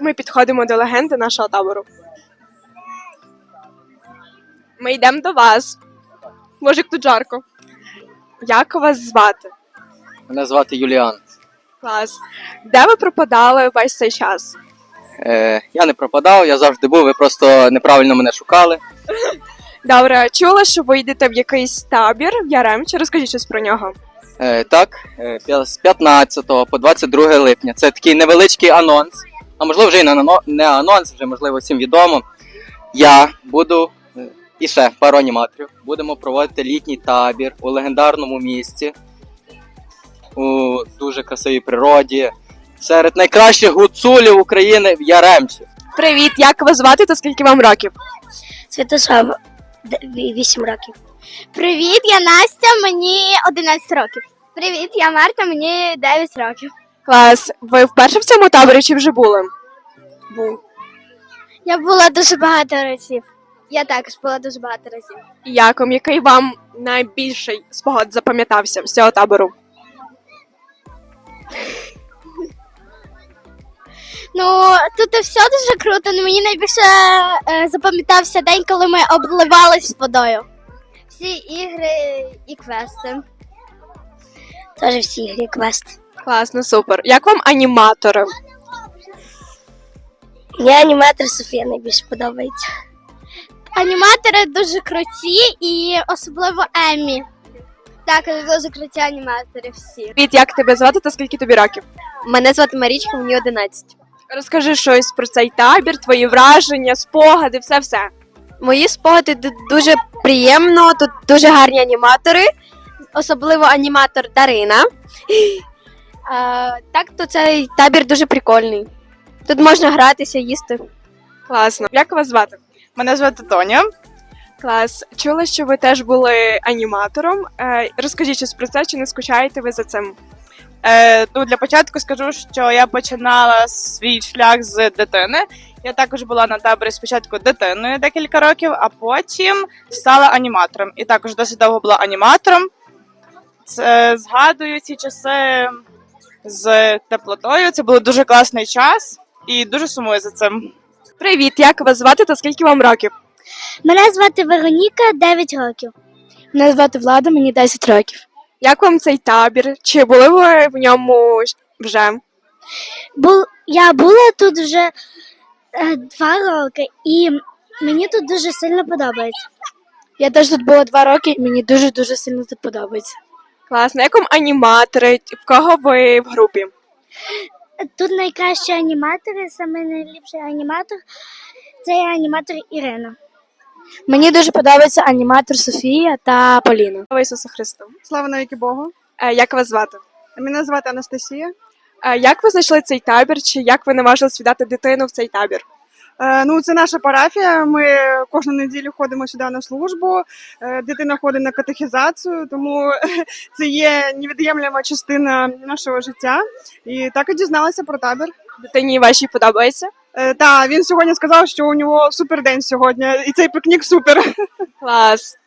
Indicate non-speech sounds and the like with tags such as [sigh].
Ми підходимо до легенди нашого табору. Ми йдемо до вас. Може, як тут жарко. Як вас звати? Мене звати Юліан. Клас. Де ви пропадали весь цей час? Е, я не пропадав, я завжди був, ви просто неправильно мене шукали. [laughs] Добре, чула, що ви йдете в якийсь табір в Яремчі. Розкажіть щось про нього. Е, так, е, п'я- з 15 по 22 липня. Це такий невеличкий анонс. А можливо, вже і не, ано- не анонс, вже можливо всім відомо. Я буду і ще пару аніматорів. Будемо проводити літній табір у легендарному місці, у дуже красивій природі, серед найкращих гуцулів України в Яремчі. Привіт, як вас звати та скільки вам років? Святослав, 8 років. Привіт, я Настя, мені 11 років. Привіт, я Марта, мені 9 років. Клас. Ви вперше в цьому таборі чи вже були? Був. Я була дуже багато разів. Я також була дуже багато разів. Як вам, який вам найбільший спогад запам'ятався з цього табору? Ну, тут і все дуже круто, але мені найбільше е, запам'ятався день, коли ми обливались водою. Всі ігри і квести. Теж всі ігри квест. Класно, супер. Як вам аніматори? Мені аніматор Софія найбільше подобається. Аніматори дуже круті і особливо Еммі. Також дуже круті аніматори всі. Привіт, як тебе звати та скільки тобі років? Мене звати Марічка, мені 11. Розкажи щось про цей табір, твої враження, спогади, все все. Мої спогади ду- дуже приємно. Тут дуже гарні аніматори, особливо аніматор Дарина. А, так, то цей табір дуже прикольний. Тут можна гратися, їсти. Класно. Як вас звати? Мене звати Тоня. Клас. Чула, що ви теж були аніматором. Е, розкажіть щось про це, чи не скучаєте ви за цим? Е, ну, для початку скажу, що я починала свій шлях з дитини. Я також була на таборі спочатку дитиною декілька років, а потім стала аніматором. І також досить довго була аніматором. Це, згадую ці часи з теплотою. Це був дуже класний час і дуже сумую за цим. Привіт, як вас звати та скільки вам років? Мене звати Вероніка, 9 років. Мене звати Влада, мені 10 років. Як вам цей табір? Чи були ви в ньому вже? Бу... Я була тут вже е, два роки, і мені тут дуже сильно подобається. Я теж тут була 2 роки, і мені дуже-дуже сильно тут подобається. Класно. Як вам аніматори? В кого ви в групі? Тут найкращі аніматори, саме найліпший аніматор це аніматор Ірина. Мені дуже подобається аніматор Софія та Поліна. Слава Ісусу Христу. Слава навіки Богу. Е, як вас звати? Мене звати Анастасія. Е, як ви знайшли цей табір? Чи як ви наважились віддати дитину в цей табір? Е, Ну, це наша парафія. Ми кожну неділю ходимо сюди на службу. Е, Дитина ходить на катехізацію, тому [laughs] це є невід'ємлема частина нашого життя. І так і дізналася про табір. Дитині вашій подобається? Е, Та він сьогодні сказав, що у нього супер день сьогодні, і цей пікнік супер. [laughs] Клас.